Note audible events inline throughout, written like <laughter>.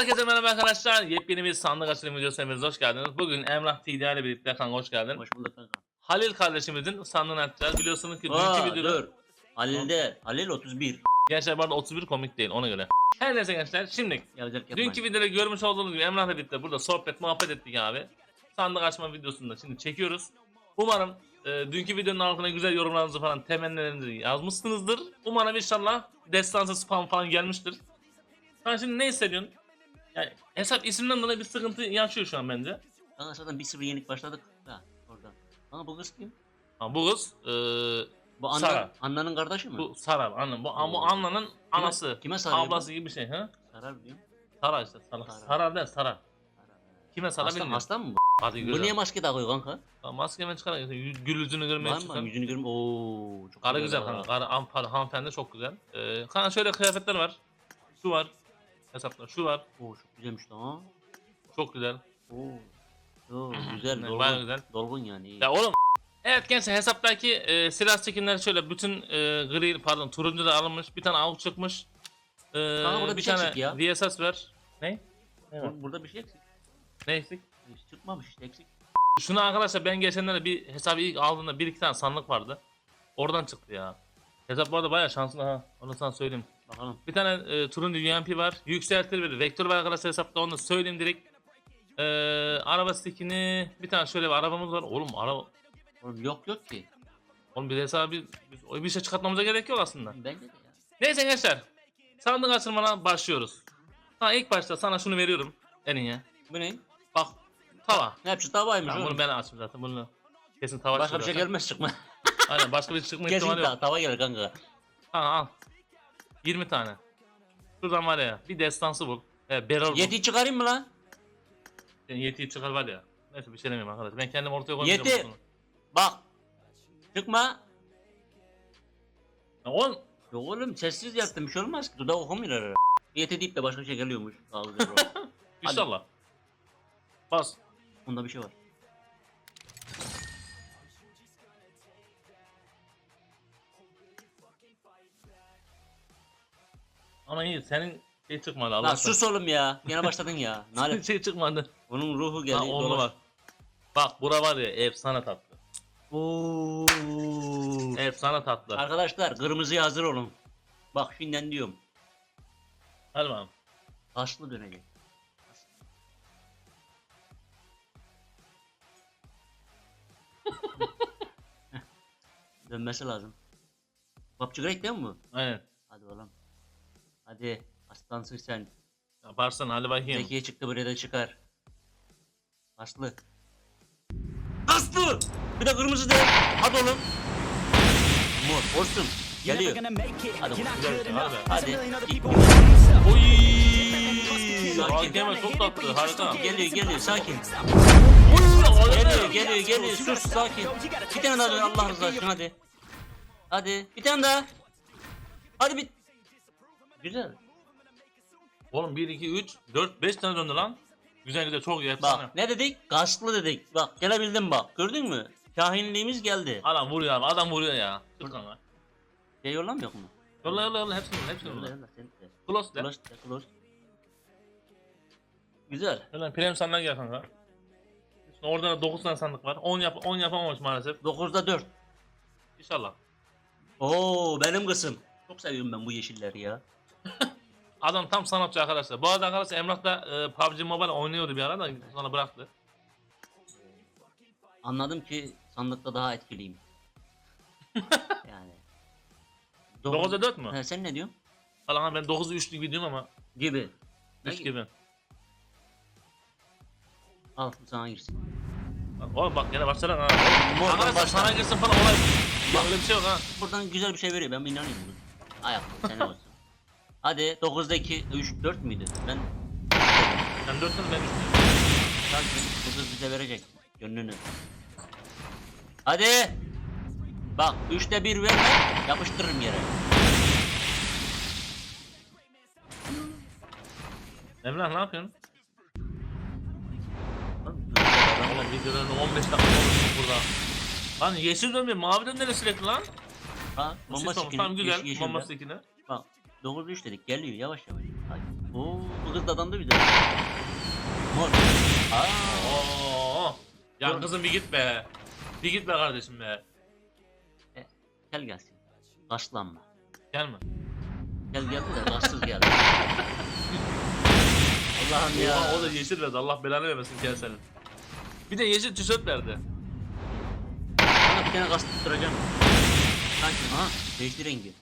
Herkese merhaba arkadaşlar. Yepyeni bir sandık açılım videosuna hoş geldiniz. Bugün Emrah TD ile birlikte kanka hoş geldin. Hoş bulduk kanka. Halil kardeşimizin sandığını açacağız. Biliyorsunuz ki Aa, dünkü videoda... dur. Halil'de. Halil 31. Gençler bu arada 31 komik değil ona göre. Her neyse gençler şimdi dünkü videoda görmüş olduğunuz gibi Emrah'la birlikte burada sohbet muhabbet ettik abi. Sandık açma videosunu da şimdi çekiyoruz. Umarım e, dünkü videonun altına güzel yorumlarınızı falan temennilerinizi yazmışsınızdır. Umarım inşallah destansı spam falan gelmiştir. Sen şimdi ne hissediyorsun? Yani hesap isimden dolayı bir sıkıntı yaşıyor şu an bence. Kanka zaten bir sıfır yenik başladık. Ha oradan. Kanka bu kız kim? Ha, bu kız e, Bu Anna, Sara. Anna'nın kardeşi mi? bu Sara annem. Bu, bu. Anna'nın anası. kime bu? Ablası gibi bir şey ha? Sarar diyorum. Sara işte Sara. Sara. Sara değil Sara. Kime Sara bilmiyorum. aslan mı Hadi bu? Bu güzel. niye maske takıyor kanka? Tamam, Maskemi çıkar. Gül yüzünü görmeye Var mı? Yüzünü görüm. Oo çok Karı güzel ha. kanka. Karı han- han- hanımefendi çok güzel. Ee, kanka şöyle kıyafetler var. Şu var. Hesaplar. Şu var. Oo çok güzelmiş lan. Çok güzel. Oo. Oo güzel. Dolgun. bayağı güzel. Dolgun yani. iyi. Ya oğlum. Evet gençler hesaptaki e, silah skinleri şöyle bütün e, gri pardon turuncu da alınmış. Bir tane av çıkmış. Ee, Kanka burada bir şey tane eksik ya. VSS ver. Ne? Ne var? Bur- Burada bir şey eksik. Ne eksik? Hiç çıkmamış işte eksik. Şunu arkadaşlar ben geçenlerde bir hesabı ilk aldığımda bir iki tane sandık vardı. Oradan çıktı ya. Hesap bu arada bayağı şanslı ha. Onu sana söyleyeyim. Bakalım. Bir tane e, turuncu UMP var. Yükseltir bir vektör var arkadaşlar hesapta onu da söyleyeyim direkt. E, araba stickini bir tane şöyle bir arabamız var. Oğlum araba Oğlum yok yok ki. Oğlum bir hesabı biz o bir şey çıkartmamıza gerek yok aslında. Bence de ya. Neyse gençler. Sandık açılmana başlıyoruz. Ha ilk başta sana şunu veriyorum. Eline. Bu ne? Bak tava. Ne yapacağız? Tavaymış oğlum. bunu ben açtım zaten. Bunu kesin tava Başka bir şey gelmez çıkma. Aynen başka bir çıkma Kesin ihtimali yok. ta tava gelir kanka. Ha al. 20 tane. Şuradan var ya bir destansı bul. Beryl bul. Yeti çıkarayım mı lan? Yani Yeti'yi çıkar var ya. Neyse bir şey demeyeyim arkadaş. Ben kendim ortaya koymayacağım. Yeti. bunu. Bak. Çıkma. Ya oğlum. Yok oğlum sessiz yaptım bir şey olmaz ki. Dudak okumuyor herhalde. Yeti deyip de başka bir şey geliyormuş. Ağzı. <laughs> İnşallah. Bas. Bunda bir şey var. Ama iyi senin şey çıkmadı Allah Lan sus oğlum ya. Yine başladın ya. <laughs> Senin Nale. şey çıkmadı. Onun ruhu geldi. Ha onu dolaş. var. Bak bura var ya efsane tatlı. Oo. Efsane tatlı. Arkadaşlar kırmızıya hazır olun. Bak şimdiden diyorum. Hadi bakalım. Aslı dönecek. <laughs> Dönmesi lazım. PUBG Great değil mi bu? Aynen. Hadi oğlum. Hadi. Aslansın sen. Yaparsan hadi bakayım. Zekiye çıktı buraya da çıkar. Aslı. Aslı! Bir de kırmızı de. Hadi oğlum. Mor. Olsun. Geliyor. Hadi Güzel, hadi. Hadi. Oy! Sakin. Hakeme çok tatlı harika. Geliyor geliyor sakin. Oy! Geliyor geliyor geliyor sus sakin. Bir tane daha Allah rızası için hadi. Hadi bir tane daha. Hadi bir. Güzel. Oğlum 1 2 3 4 5 tane döndü lan. Güzel güzel çok iyi. Bak ne dedik? Gasplı dedik. Bak gelebildim bak. Gördün mü? Kahinliğimiz geldi. Adam vuruyor abi adam vuruyor ya. Dur kanka. Şey yollamıyor mu? Yolla yolla yolla hepsini yolla hepsini Yolla yolla. Close de. Close de close. Güzel. Yolla prem sandan gel kanka. Orada da 9 tane sandık var. 10 yap 10 yapamamış maalesef. 9'da 4. İnşallah. Oo benim kızım. Çok seviyorum ben bu yeşilleri ya. <laughs> Adam tam sanatçı arkadaşlar. Bu arada arkadaşlar Emrah da e, PUBG Mobile oynuyordu bir ara da sonra bıraktı. Anladım ki sandıkta daha etkiliyim. <laughs> yani. 9'a 4 mü? He, sen ne diyorsun? Falan ben 9'a 3 gibi diyorum ama Gibi. 3 Ne- gibi. Al bu sana girsin. Oğlum bak yine başladı ha. Mordan Arkadaşlar sana girsin falan olay. Bak öyle bir şey yok ha. Buradan güzel bir şey veriyor ben inanıyorum. Ayak senin olsun. Hadi 9'da 2, 3, 4 müydü? Ben Sen 4 ben 3 sanki kız bize verecek gönlünü. Hadi. Bak 3'te 1 verme yapıştırırım yere. Emrah ne yapıyorsun? Oğlum videolarını 15 dakika olmuş burada. Lan yeşil dönmüyor, mavi dönmüyor sürekli lan. Ha, Tamam sikini. tamam, güzel. yeşilde. stikini. Bak 9 3 dedik geliyor yavaş yavaş. Hadi. Oo bu kız da adamdı bir de. Mor. Aa. Oo. Ya Dur. kızım bir git be. Bir git be kardeşim be. E, gel gelsin. Başlanma. Gelme. Gel geldi de başsız geldi. <laughs> Allah'ım ya. O da yeşil verdi. Allah belanı vermesin gel senin. Bir de yeşil tişört verdi. Sana bir tane gaz tutturacağım. Sanki ha değişti rengi.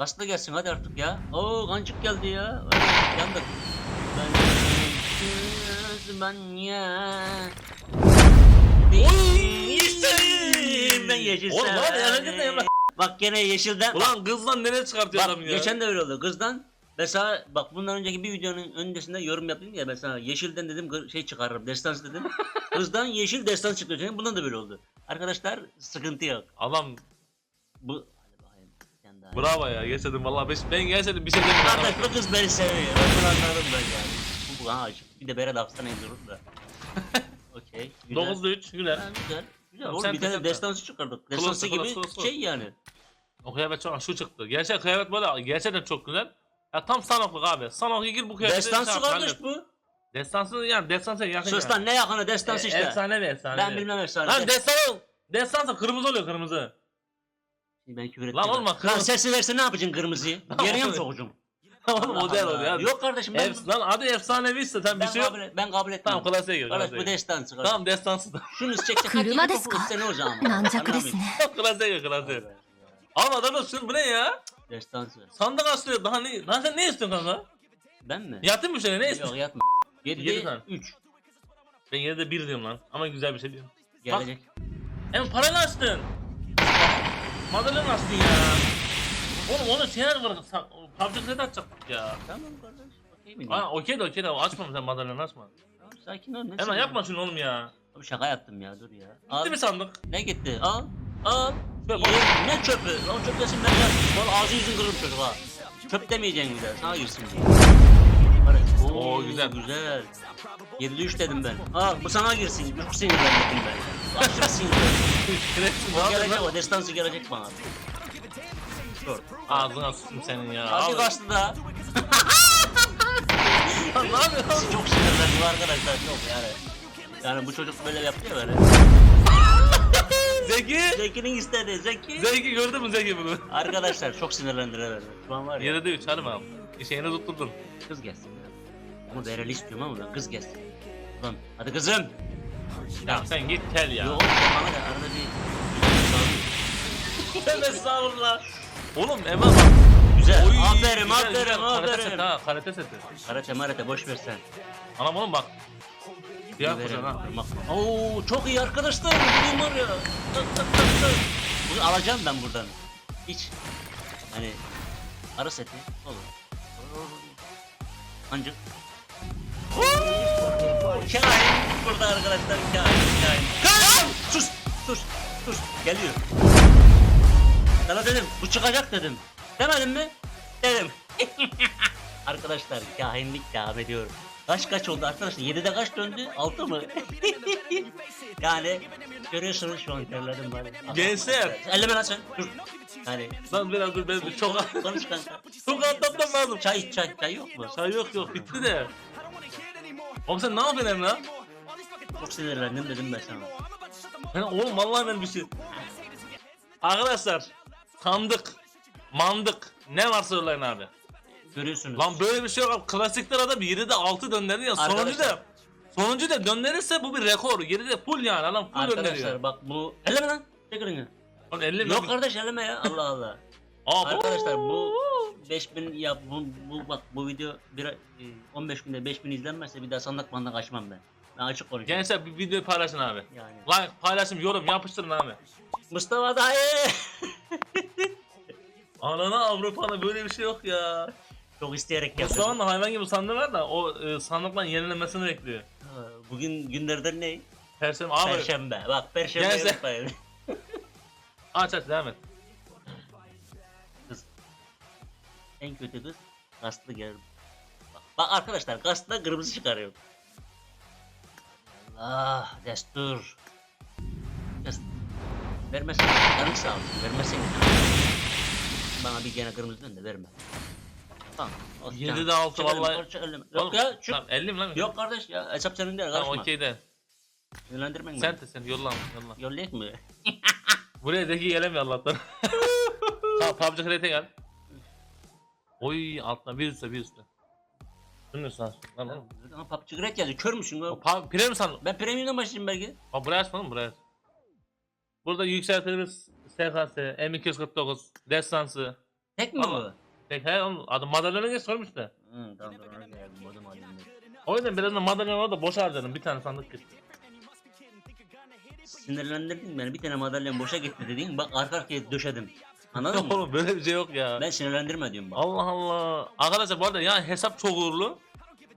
Gazla gelsin hadi artık ya. Oo kancık geldi ya. Yandık. Ben ben ya. Yeşil. Ben yeşil Oğlum, var ya, yapma. Bak gene yeşilden. Ulan kızdan nereye çıkartıyor Bak adam ya? geçen de öyle oldu. Kızdan mesela bak bundan önceki bir videonun öncesinde yorum yaptım ya mesela yeşilden dedim şey çıkarırım destans dedim. <laughs> Kızdan yeşil destans çıktı. Şimdi bundan da böyle oldu. Arkadaşlar sıkıntı yok. Adam Bu bravo ya. Geçedim vallahi beş, ben geçedim bir şey demiyorum. Kardeş bu kız beni seviyor. Ben bunu anladım ben yani. Bu bu ha açık. Bir de bere daksana durur da. Okey. güzel. 9'da 3 güzel. Ha, güzel. Güzel. Oğlum sen bir tane destansı çıkardık. Destansı gibi klas. şey yani. O kıyafet çok şu çıktı. Gerçek kıyafet böyle gerçekten çok güzel. Ya tam Sanokluk abi. Sanok'a gir bu kıyafeti. Destansı şey kardeş bu. Destansı yani destansı yakın Sus lan ne yakını destans E, işte. Efsane bir efsane. Ben bilmem efsane. Lan destansı. Destansı kırmızı oluyor kırmızı. Ben küfür. Lan olma Lan kırmızı. sesi verse ne yapacaksın kırmızıyı? <laughs> Geriye mi sokacaksın? Oğlum o değil o ya. Yok kardeşim ben, Efs, lan adı efsaneviyse sen bir ben, şey yok. kabul, ben kabul etmem. Tamam klasiğe gir. Kardeş klasiğe bu gir. destansı kardeş. Tamam <laughs> destansı da. Şunu çekecek. Kırma desu ka? ne hocam? Nancak desu ne? klasiğe gir klasiğe. Abi adamın sür bu ne ya? Destansı. Sandık asıyor daha ne? Lan sen ne istiyorsun kanka? Ben mi? Yatın mı şöyle ne istiyorsun? Yok yatma. 7 tane. 3. Ben yine de 1 diyorum lan. Ama güzel bir şey diyorum. Gelecek. Hem parayla açtın. Madalyon açtın ya. Oğlum onu şeyler var. PUBG Credit açacaktık ya. Tamam kardeş. Okey mi? Ha okey de okey de açma sen madalyonu açma. Tamam, sakin ol. ne Hemen yapma şunu oğlum ya. Abi şaka yaptım ya dur ya. Gitti mi sandık? Ne gitti? Al. Al. Çöp, Ye, ne çöpü? Lan çöp desin ben ya. Valla ağzı yüzün kırılır çocuk ha. Çöp demeyeceksin bir daha. Sana girsin diye. Hadi. Oo, güzel. Güzel. 7'de 3 dedim ben. Al bu sana girsin. Çok sinirlendim ben. Aşırı abi <laughs> gelecek o destansı gelecek bana. Dur. Ağzına sıçtım senin ya. Abi. kaçtı da. <laughs> Ne yapıyorsun? Çok sinirlendim arkadaşlar çok yani. Yani bu çocuk böyle yapıyor böyle. <laughs> Zeki. Zeki'nin istediği Zeki. Zeki gördün mü Zeki bunu? Arkadaşlar çok sinirlendiler. Şu an var ya. Yere de 3 hadi bakalım. Şeyini tutturdun. Kız gelsin. Ama Bereli istiyorum ama ben kız gelsin. Ulan hadi kızım. Ya sen git tel ya. Yok sen bana da arada bir <laughs> Sen estağfurullah. Oğlum Emre bak. Güzel. Oy, aferin güzel, aferin güzel. Karate aferin. ha karate seti. Karate marate boş ver sen. Anam oğlum bak. Siyah kocan ha. bak. Oo çok iyi arkadaşlar. Bugün var ya. Tak tak tak tak. Bunu alacağım ben buradan. Hiç. Hani arı seti olur. Ancak. Kain burada arkadaşlar kain kain. Kain! Sus sus sus geliyor. Sana dedim bu çıkacak dedim. Demedim mi? Dedim. arkadaşlar kahinlik devam ediyor. Kaç kaç oldu arkadaşlar? 7'de kaç döndü? 6 mı? yani görüyorsunuz şu an terledim var. Gençler. Elleme lan sen. Dur. Yani Lan biraz dur ben çok konuş kanka. çok atlatmam lazım. Çay çay. Çay yok mu? Çay yok yok bitti de. Oğlum sen ne yapıyorsun Emre? Çok sinirlendim dedim ben sana. Ben, oğlum vallahi ben bir şey. Arkadaşlar sandık, mandık ne varsa yollayın abi. Görüyorsunuz. Lan böyle bir şey yok abi. Klasikler adam 7'de 6 döndürdü ya. Sonuncu Arkadaşlar. da sonuncu da döndürürse bu bir rekor. 7'de full yani adam full Arkadaşlar döndürüyor. bak bu... Elleme lan. Çek. Oğlum 50 Yok kardeş elleme ya. Allah Allah. Aa, Arkadaşlar bu 5000 ya bu, bu bak bu video bir, e, 15 günde 5000 izlenmezse bir daha sandık bandak açmam ben. Ben açık konuşayım. Gençler bir video paylaşın abi. Yani. Like, paylaşın, yorum yapıştırın abi. Mustafa dayı. <laughs> Anana Avrupa'da böyle bir şey yok ya. Çok isteyerek yaptım. Mustafa'nın da hayvan gibi sandığı var da o e, sandıkların yenilenmesini bekliyor. Ha, Bugün günlerden ne? Perşembe abi. Perşembe. Bak perşembe Gelse- unutmayın. Aç aç devam et. En kötü kız kaslı gel. Bak, bak arkadaşlar kaslı kırmızı çıkarıyor. Allah destur. Des Vermesin. Canın sağ olsun. Vermesin. Bana bir gene kırmızı de verme. Tamam. olsun, Yedi tamam. de altı Çekelim, vallahi. parça eleme. Oğlum, Yok ya şu. Tamam 50 mi lan? Yok kardeş ya hesap senin değil Tamam karışma. okey de. Sinirlendirmen mi? Sen de sen yolla yolla. Yollayık mı? <laughs> Buraya deki gelemiyor Allah'tan. <laughs> tamam PUBG Create'e gel. Oy altına bir üstte bir üstte. Dönüyor sağ Lan oğlum. Ama PUBG Great yazıyor. Kör müsün? Ya? pa- sandım. Ben premium'dan başlayayım belki. Bak buraya açmadın mı buraya aç. Burada yükseltilmiş SKS, M249, destansı. Tek mi bu? Tek he oğlum adı madalyona geç sormuş da. Hı tamam geldim. Alayım. ben. O yüzden biraz da madalyon orada boş harcadım bir tane sandık gitti. Sinirlendirdin beni. Bir tane madalyon boşa gitti dedin. Bak arka arkaya döşedim. Anladın mı? oğlum böyle bir şey yok ya. Ben sinirlendirme diyorum bak. Allah Allah. Arkadaşlar bu arada ya hesap çok uğurlu.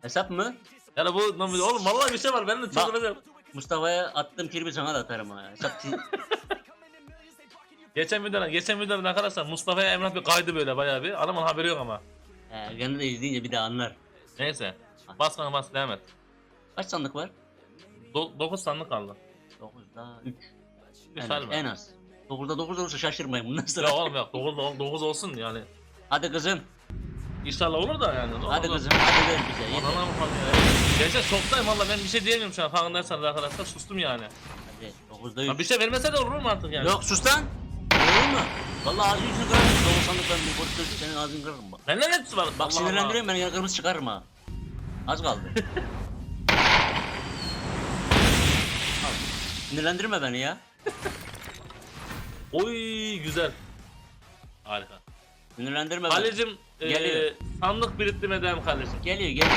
Hesap mı? Yani bu oğlum vallahi bir şey var ben de Bak. çıldıracağım. Mustafa'ya attığım kirbi sana da atarım ha. Hesap ti- <laughs> Geçen videoda, geçen videoda arkadaşlar Mustafa'ya Emrah bir kaydı böyle bayağı bir. Adamın haberi yok ama. He, kendi de izleyince bir daha anlar. Neyse. Bas kanka bas devam et. Kaç sandık var? 9 sandık kaldı. 9 daha 3. Bir En, en az. 9'da 9 olursa şaşırmayın bundan sonra. Yok oğlum yok 9, 9 olsun yani. Hadi kızım. İnşallah olur da yani. Hadi kızım. Hadi ver bize. Yeter. Ananı mı ya. Gençler şoktayım valla ben bir şey diyemiyorum şu an farkındaysanız arkadaşlar sustum yani. Hadi 9'da Ya 3. bir şey vermese de olur mu artık yani? Yok sus lan. Olur mu? Vallahi ağzını yüzünü kırarım. 9 sandıktan bir boş gözü senin ağzını kırarım bak. Benden hepsi var. Bak sinirlendiriyorum ben yine kırmızı çıkarım ha. Az kaldı. Al. <laughs> Sinirlendirme beni ya. <laughs> Oy güzel. Harika. Sinirlendirme beni. Kalecim Geliyor. eee sandık biriktirme devam kalecim. Geliyor geliyor.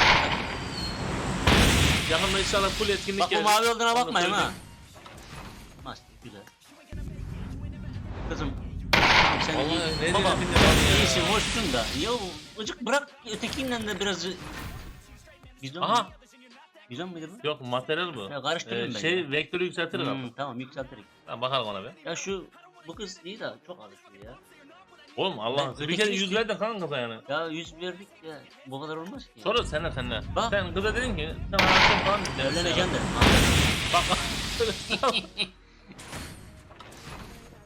Yakında inşallah full etkinlik Bak bu gelecek. mavi olduğuna Onu bakmayın ha. söyleyeyim. Maske güzel. Kızım. Sen Vallahi iyi. ne Baba diyorsun ya? iyisin hoşsun da. Ya ıcık bırak ötekinden de biraz... Güzel mi? Aha Güzel miydi bu? yok materyal bu. Ya karıştırdım Eee, ben şey ya. vektörü yükseltir Hmm, ama. tamam yükseltirik. Tamam bakalım ona be. Ya şu bu kız iyi de çok alışıyor ya. Oğlum Allah Ben bir kere yüz ver de kanka yani. Ya yüz verdik ya bu kadar olmaz ki. Sonra senle senle. Bak. Sen kıza dedin ki sen hayatın falan dedin. Evleneceksin de. Bak.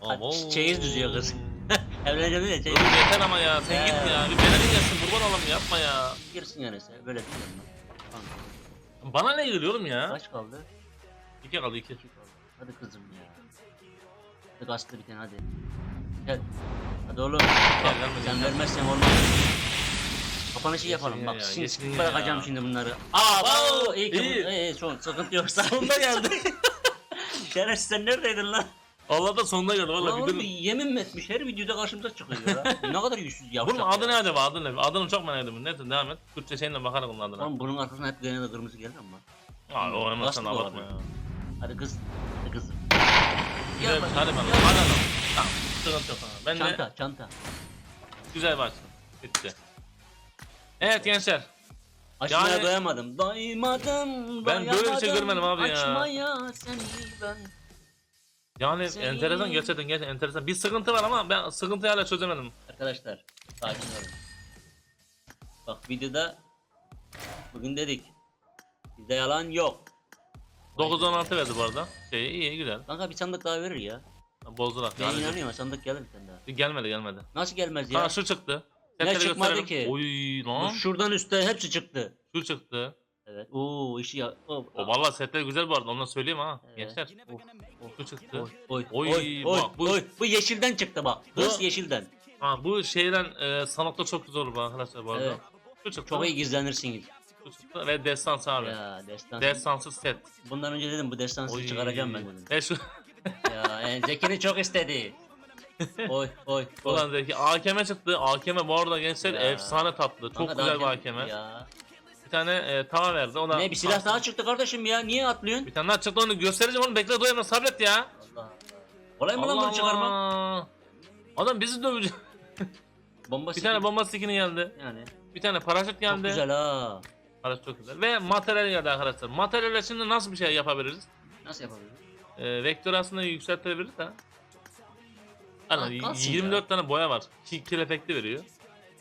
Hadi Abo. çeyiz düzüyor kız. <laughs> Evleneceğim de çeyiz. Oğlum yeter ama ya sen He. git ya. Bir benim gelsin kurban olalım yapma ya. Girsin yani sen böyle değil mi? Tamam. Bana ne geliyor oğlum ya? Kaç kaldı? İki kaldı iki. Hadi kızım ya. Hadi kastı bir tane hadi. Gel. Hadi oğlum. Gel, Bak, gelme, sen gel. vermezsen olmaz. Kapanışı yapalım bak. ya, Şimdi geçin sıkıp ya. bırakacağım şimdi bunları. Aa, Oo, iyi ki iyi. bu- iyi, son sıkıntı yoksa. Sonunda geldi. <laughs> Şerefsiz sen neredeydin lan? Allah'tan sonunda geldi Ulan valla. oğlum Bir yemin mi etmiş her videoda karşımıza çıkıyor ya. ne kadar yüzsüz yavşak Bunun adı ne acaba? Adı ne? Adını çok merak ediyorum. Neyse devam et. Türkçe şeyinle bakarım onun adına. Oğlum bunun arkasına hep gene de kırmızı gelir ama. Aa, o sen bu abartma ya. Hadi kız. Hadi kızım. Güzel, bak, hadi bana. gel. Hadi adam. Tamam. Sıkıntı yok sana. Ben de Çanta çanta. güzel başladım. Bitti. Evet gençler. Açmaya Yani- doyamadım. Doymadım. Ben böyle bir şey doyamadım. görmedim abi ya. Açmaya seni ben. Yani Senin- enteresan gerçekten gerçekten enteresan. Bir sıkıntı var ama ben sıkıntıyı hala çözemedim. Arkadaşlar sakin olun. Bak videoda bugün dedik. Bizde yalan yok. 9-16 verdi bu arada. Şey iyi güzel. Kanka bir sandık daha verir ya. Bozdular. Ben Yani. inanıyorum sandık gelir bir tane daha. Bir gelmedi gelmedi. Nasıl gelmez ya? Ha şu çıktı. Ne Setleri çıkmadı gösterelim. ki? Oy Bu lan. Şuradan üstte hepsi çıktı. Şu çıktı. Evet. Oo işi ya. Oh, O valla setler güzel bu arada onu da söyleyeyim ha. Evet. Gençler. Şu çıktı. Oy, oy, Oy, oy, bak bu- oy. Bu yeşilden çıktı bak. Bu- Hız yeşilden. Ha bu şeyden e, sanokta çok güzel olur bu arkadaşlar bu arada. Evet. Şu çıktı. Çok iyi gizlenirsiniz. Şu çıktı ve destans abi. Ya destan. Destansı set. Bundan önce dedim bu destansı Oy. çıkaracağım ben dedim. E şu <laughs> ya yani Zeki'ni çok istedi. <laughs> Oy oy oy. Ulan Zeki AKM çıktı. AKM bu arada gençler Ya. efsane tatlı. Çok Kanka güzel bir AKM. Ya. Bir tane e, tava verdi. O da Ne bir silah daha çıktı kardeşim ya. Niye atlıyorsun? Bir tane daha çıktı onu göstereceğim oğlum. Bekle doyamam sabret ya. Allah Allah. Kolay mı lan bunu çıkarmak? Adam bizi dövecek. Bomba <laughs> Bir tane bomba stikini geldi. yani. Bir tane paraşüt geldi. Çok güzel ha. Paraşüt çok güzel. Ve materyal geldi arkadaşlar. Materyalle şimdi nasıl bir şey yapabiliriz? Nasıl yapabiliriz? E, vektör aslında yükseltilebilir de. Hani Ha, kalsın 24 tane boya var. Ki kill efekti veriyor.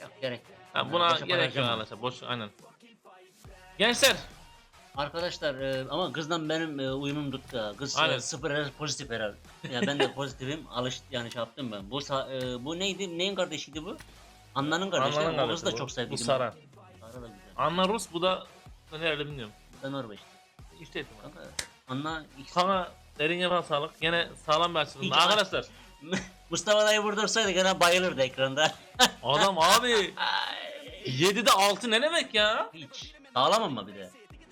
Yok gerek. yok. Ha, buna boşa para gerek yok harcama. arkadaşlar. Boş aynen. Gençler Arkadaşlar e, ama kızla benim e, uyumum tuttu. ha. Kız e, Aynen. sıfır herhalde pozitif herhalde. Ya ben de pozitifim. <laughs> Alış yani şey yaptım ben. Bu sa- e, bu neydi? Neyin kardeşiydi bu? Anna'nın kardeşi. Anna'nın O kız kardeşi da bu. çok sevdim. Bu Sara. Da. Anna Rus bu da nerede bilmiyorum. Ben Norveç. İşte ihtimal. Kanka, Anna ikisi. Sana derin yapan sağlık. Yine sağlam bir açılımda. Hiç- Arkadaşlar <laughs> Mustafa dayı burada olsaydı gene bayılırdı ekranda. adam abi <laughs> Ay, 7'de 6 ne demek ya? Hiç. Sağlam ama bir de.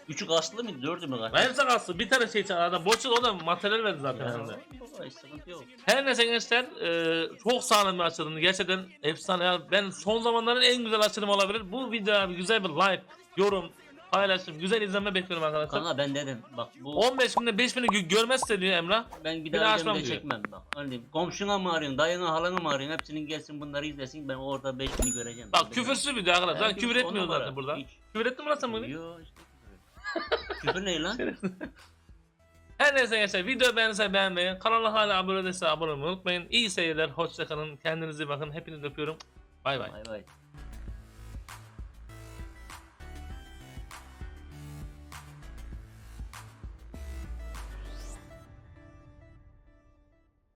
Üçü kaslı mı? Dördü mü? Ben sana aslı bir tane şey çal adam. Boçul o da materyal verdi zaten sende. Hiç sıkıntı yok. Her neyse gençler e, çok sağlam bir açılımdı. Gerçekten efsane. Ya ben son zamanların en güzel açılımı olabilir. Bu videoya bir güzel bir like, yorum, paylaşım, güzel izlenme bekliyorum arkadaşlar. Kanka ben dedim bak bu 15 günde 5000'i gö- görmezse diyor Emrah. ben bir bir daha açmam diyor. çekmem bak. Öyle diyeyim. Komşuna mı arıyorsun, dayına halana mı arıyorsun hepsinin gelsin bunları izlesin ben orada 5000'i göreceğim. Bak Ben küfürsüz video arkadaşlar. Ben Zaten küfür on etmiyor numara. zaten burada. Hiç. Küfür ettin mi lan sen bugün? Yo, işte küfür. ne lan? Her neyse gençler video beğenirse beğenmeyi, kanala hala abone değilse abone olmayı unutmayın. İyi seyirler, hoşçakalın, kendinize bakın. Hepinizi öpüyorum. Bay bay. Bay bay.